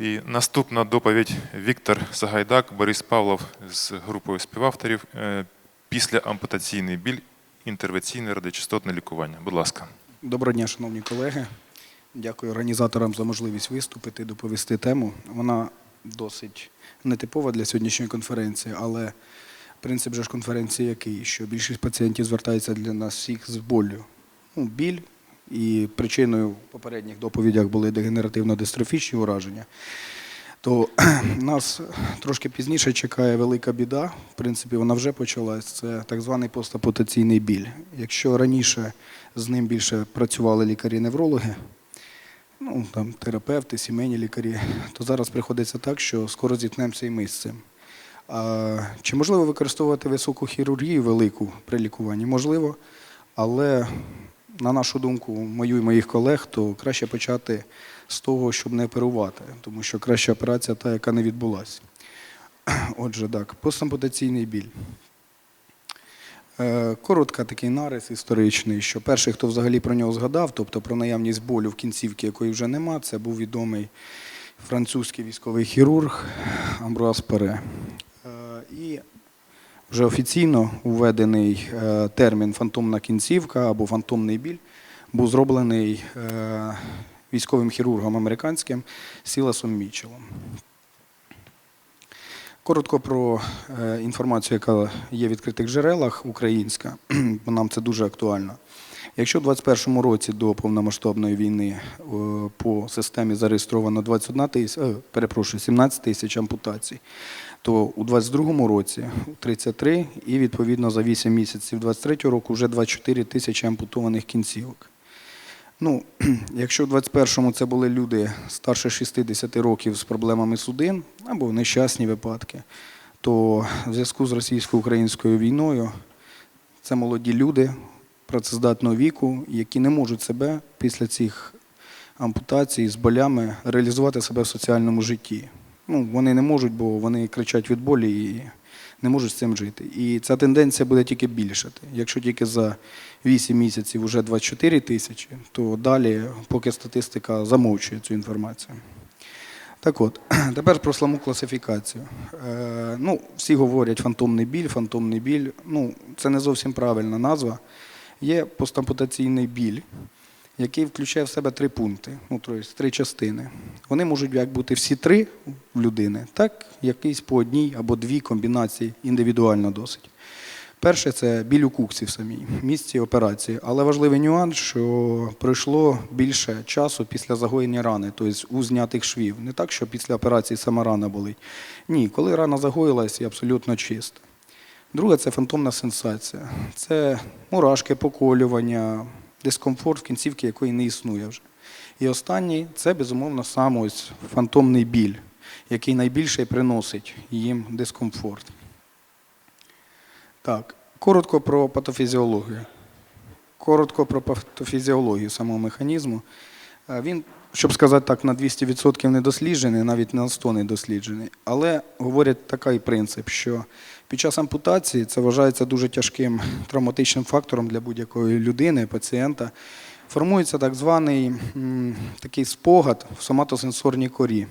І наступна доповідь Віктор Сагайдак, Борис Павлов з групою співавторів. Е, Після ампутаційний біль, інтервенційне радіочастотне лікування. Будь ласка. Доброго дня, шановні колеги. Дякую організаторам за можливість виступити, доповісти тему. Вона досить нетипова для сьогоднішньої конференції, але принцип же ж конференції який? Що більшість пацієнтів звертається для нас всіх з болю. Ну, біль і причиною в попередніх доповідях були дегенеративно-дистрофічні ураження. То нас трошки пізніше чекає велика біда. В принципі, вона вже почалась. Це так званий постапутаційний біль. Якщо раніше з ним більше працювали лікарі-неврологи, ну там терапевти, сімейні лікарі, то зараз приходиться так, що скоро зіткнемося і ми з цим. А, чи можливо використовувати високу хірургію велику при лікуванні? Можливо, але на нашу думку, мою і моїх колег, то краще почати з того, щоб не оперувати, тому що краща операція та, яка не відбулася. Отже, так, постампутаційний біль. Е, Коротко такий нарис історичний, що перший, хто взагалі про нього згадав, тобто про наявність болю в кінцівці, якої вже нема, це був відомий французький військовий хірург Амбруаз Пере. Е, І вже офіційно введений е, термін фантомна кінцівка або фантомний біль був зроблений е, військовим хірургом американським Сіласом Мічелом. Коротко про е, інформацію, яка є в відкритих джерелах українська, бо нам це дуже актуально. Якщо в 2021 році до повномасштабної війни е, по системі зареєстровано 21 тисяч, е, перепрошую, 17 тисяч ампутацій, то у 2022 році 33 і відповідно за 8 місяців 2023 року вже 24 тисячі ампутованих кінцівок. Ну, якщо в 21-му це були люди старше 60 років з проблемами судин або нещасні випадки, то в зв'язку з російсько-українською війною це молоді люди працездатного віку, які не можуть себе після цих ампутацій з болями реалізувати себе в соціальному житті. Ну, вони не можуть, бо вони кричать від болі і не можуть з цим жити. І ця тенденція буде тільки більшати. Якщо тільки за 8 місяців вже 24 тисячі, то далі, поки статистика замовчує цю інформацію. Так от, тепер про саму класифікацію. Е, ну, всі говорять фантомний біль, фантомний біль. Ну, це не зовсім правильна назва. Є постампутаційний біль, який включає в себе три пункти, ну, тобто три частини. Вони можуть як бути всі три в людини, так якісь по одній або дві комбінації індивідуально досить. Перше це біль у куксі в самій місці операції. Але важливий нюанс, що пройшло більше часу після загоєння рани, тобто у знятих швів. Не так, що після операції сама рана болить. Ні, коли рана загоїлась, абсолютно чиста. Друге це фантомна сенсація. Це мурашки, поколювання, дискомфорт в кінцівці, якої не існує вже. І останній це, безумовно, сам ось фантомний біль, який найбільше приносить їм дискомфорт. Так, коротко про патофізіологію. Коротко про патофізіологію самого механізму. Е, Він, щоб сказати так, на 200% не досліджений, навіть на 100 не досліджений. Але говорять такий принцип, що під час ампутації це вважається дуже тяжким травматичним фактором для будь-якої людини, пацієнта. Формується так званий такий спогад в соматосенсорній корі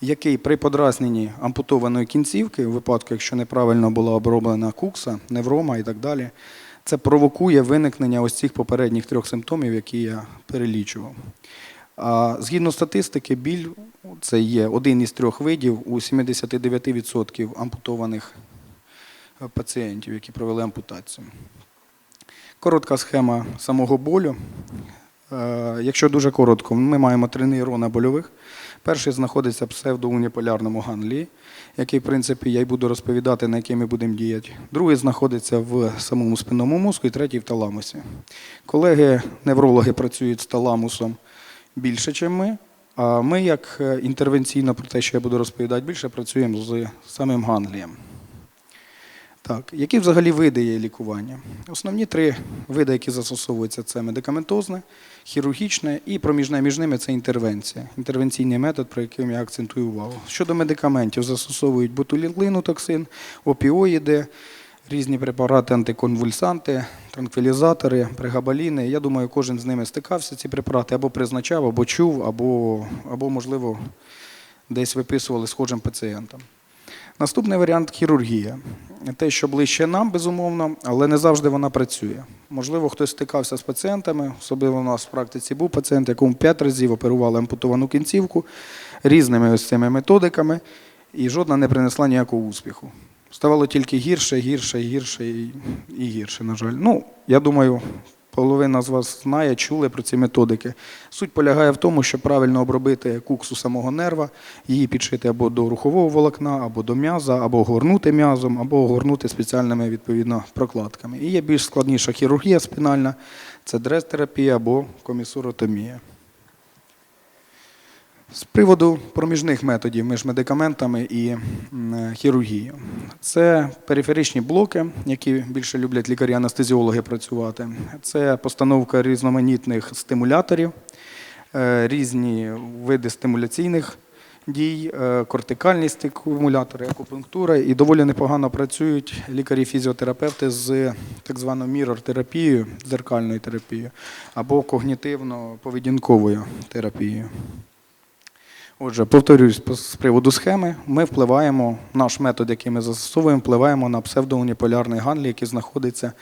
який при подразненні ампутованої кінцівки, у випадку, якщо неправильно була оброблена кукса, неврома і так далі, це провокує виникнення ось цих попередніх трьох симптомів, які я перелічував. Згідно статистики, біль це є один із трьох видів у 79% ампутованих е, пацієнтів, які провели ампутацію. Коротка схема самого болю. Е, Якщо дуже коротко, ми маємо три нейрона больових. Перший знаходиться в псевдоуніполярному ганглії, який, в принципі, я й буду розповідати, на який ми будемо діяти. Другий знаходиться в самому спинному мозку і третій в таламусі. Колеги-неврологи працюють з таламусом більше, ніж ми. А ми, як е, інтервенційно, про те, що я буду розповідати більше, працюємо з самим ганглієм. Так, які взагалі види є лікування? Основні три види, які застосовуються, це медикаментозне, хірургічне і проміжне між ними це інтервенція. Інтервенційний метод, про який я акцентую увагу. Щодо медикаментів, застосовують ботулілину токсин, опіоїди, різні препарати, антиконвульсанти, транквілізатори, прегабаліни. Я думаю, кожен з ними стикався, ці препарати або призначав, або чув, або, або можливо, десь виписували схожим пацієнтам. Наступний варіант хірургія. Те, що ближче нам, безумовно, але не завжди вона працює. Можливо, хтось стикався з пацієнтами, особливо у нас в практиці був пацієнт, якому 5 разів оперували ампутовану кінцівку різними ось цими методиками, і жодна не принесла ніякого успіху. Ставало тільки гірше, гірше, гірше і, гірше, на жаль. Ну, я думаю, половина з вас знає, чули про ці методики. Суть полягає в тому, щоб правильно обробити куксу самого нерва, її підшити або до рухового волокна, або до м'яза, або огорнути м'язом, або огорнути спеціальними відповідно прокладками. І є більш складніша хірургія спінальна, це дрес-терапія або комісуротомія. З приводу проміжних методів між медикаментами і хірургією. Це периферичні блоки, які більше люблять лікарі-анестезіологи працювати. Це постановка різноманітних стимуляторів, е, різні види стимуляційних дій, е, кортикальні стимулятори, акупунктура. І доволі непогано працюють лікарі-фізіотерапевти з так званою мірор-терапією, дзеркальною терапією або когнітивно-поведінковою терапією. Отже, повторюсь з приводу схеми. Ми впливаємо, наш метод, який ми застосовуємо, впливаємо на псевдоуніполярний ганглій, який знаходиться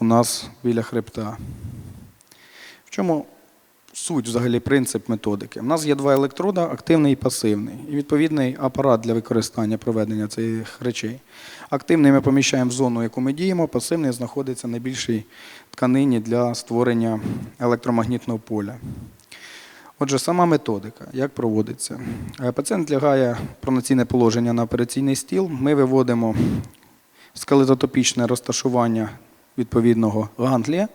у нас біля хребта. В чому суть, взагалі, принцип методики? У нас є два електрода, активний і пасивний, і відповідний апарат для використання проведення цих речей. Активний ми поміщаємо в зону, яку ми діємо, пасивний знаходиться на більшій тканині для створення електромагнітного поля. Отже, сама методика, як проводиться. Е, Пацієнт лягає пронаційне положення на операційний стіл. Ми виводимо скелетотопічне розташування відповідного ганглія,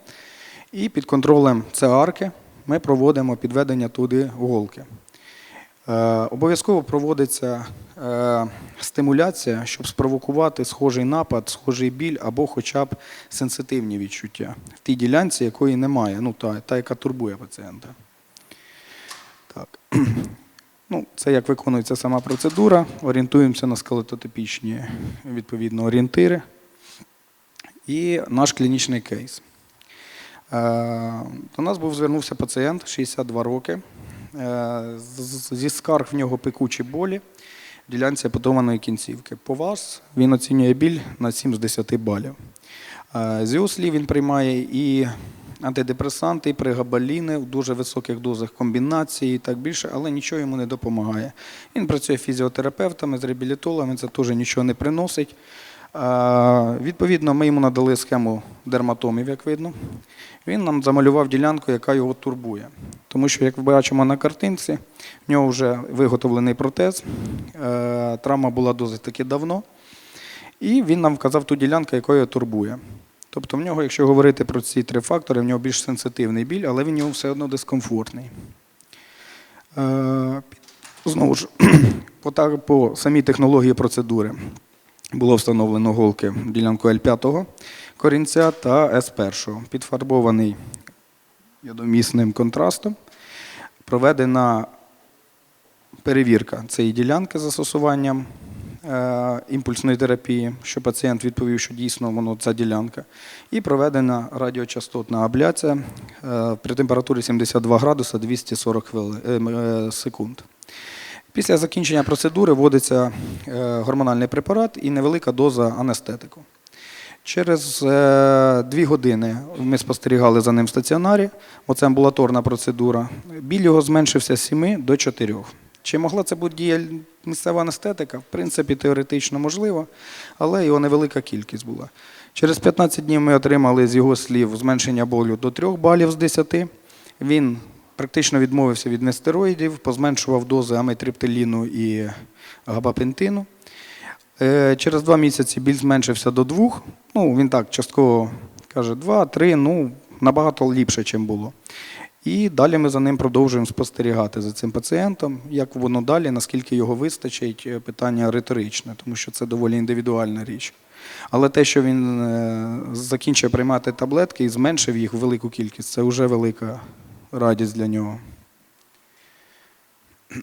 і під контролем ЦАРки ми проводимо підведення туди голки. Е, Обов'язково проводиться е, стимуляція, щоб спровокувати схожий напад, схожий біль або хоча б сенситивні відчуття в тій ділянці, якої немає, ну та, та яка турбує пацієнта. Ну, це як виконується сама процедура. Орієнтуємося на скелетотипічні відповідно орієнтири. І наш клінічний кейс. Е, До нас був звернувся пацієнт 62 роки. Е, Зі скарг в нього пекучі болі в ділянці апотованої кінцівки. По вас він оцінює біль на 7 з 10 балів. Е, З його слів він приймає і антидепресанти, пригабаліни в дуже високих дозах комбінації і так більше, але нічого йому не допомагає. Він працює фізіотерапевтами, з реабілітологами, це теж нічого не приносить. Відповідно, ми йому надали схему дерматомів, як видно. Він нам замалював ділянку, яка його турбує. Тому що, як ми бачимо на картинці, в нього вже виготовлений протез, е, травма була досить таки давно. І він нам вказав ту ділянку, його турбує. Тобто в нього, якщо говорити про ці три фактори, в нього більш сенситивний біль, але він його все одно дискомфортний. Е, Знову ж, по, самій технології процедури було встановлено голки в ділянку L5 корінця та S1, підфарбований йодомісним контрастом. Проведена перевірка цієї ділянки застосуванням імпульсної терапії, що пацієнт відповів, що дійсно воно ця ділянка. І проведена радіочастотна абляція е, при температурі 72 градуса 240 хвили- е, е, секунд. Після закінчення процедури вводиться е, гормональний препарат і невелика доза анестетику. Через е, дві години ми спостерігали за ним в стаціонарі. Оце амбулаторна процедура. Біль його зменшився з 7 до 4. Чи могла це бути дія місцева анестетика? В принципі, теоретично можливо, але його невелика кількість була. Через 15 днів ми отримали з його слів зменшення болю до 3 балів з 10. Він практично відмовився від нестероїдів, позменшував дози амітриптиліну і габапентину. Е, Через два місяці біль зменшився до двох. Ну, він так частково каже, два-три, ну, набагато ліпше, ніж було. І далі ми за ним продовжуємо спостерігати за цим пацієнтом. Як воно далі, наскільки його вистачить, е, питання риторичне, тому що це доволі індивідуальна річ. Але те, що він е, закінчив приймати таблетки і зменшив їх в велику кількість, це вже велика радість для нього.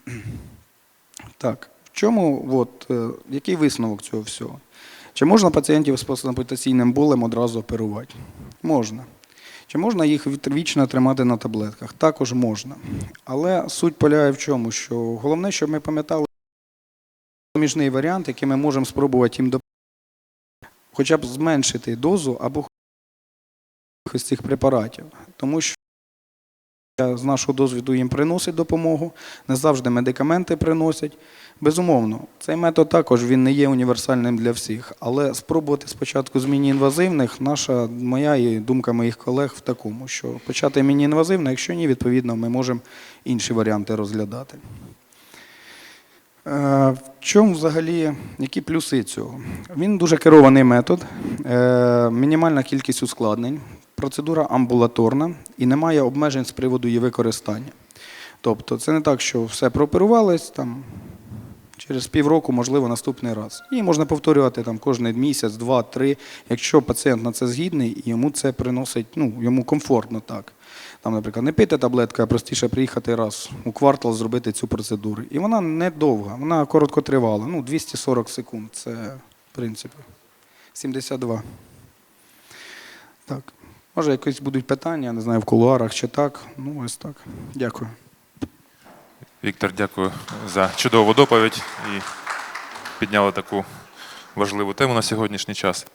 Так, в чому, от, е, який висновок цього всього? Чи можна пацієнтів з постампутаційним болем одразу оперувати? Можна. Чи можна їх вічно тримати на таблетках? Також можна. Але суть полягає в чому, що головне, щоб ми пам'ятали, Проміжний варіант, який ми можемо спробувати їм допомогти, хоча б зменшити дозу або з цих препаратів. Тому що з нашого досвіду їм приносить допомогу, не завжди медикаменти приносять. Безумовно, цей метод також він не є універсальним для всіх, але спробувати спочатку з міні-інвазивних, наша, моя і думка моїх колег в такому, що почати міні-інвазивно, якщо ні, відповідно, ми можемо інші варіанти розглядати. Е, В чому взагалі які плюси цього? Він дуже керований метод, е, мінімальна кількість ускладнень, процедура амбулаторна і немає обмежень з приводу її використання. Тобто це не так, що все прооперувалось там. Через півроку, можливо, наступний раз. І можна повторювати там кожен місяць, два, три. Якщо пацієнт на це згідний, йому це приносить, ну, йому комфортно так. Там, наприклад, не пити таблетки, а простіше приїхати раз у квартал зробити цю процедуру. І вона не довга, вона короткотривала. Ну, 240 секунд. Це, в принципі, 72. Так. Може, якісь будуть питання, не знаю, в кулуарах чи так. Ну, ось так. Дякую. Віктор, дякую за чудову доповідь і підняли таку важливу тему на сьогоднішній час.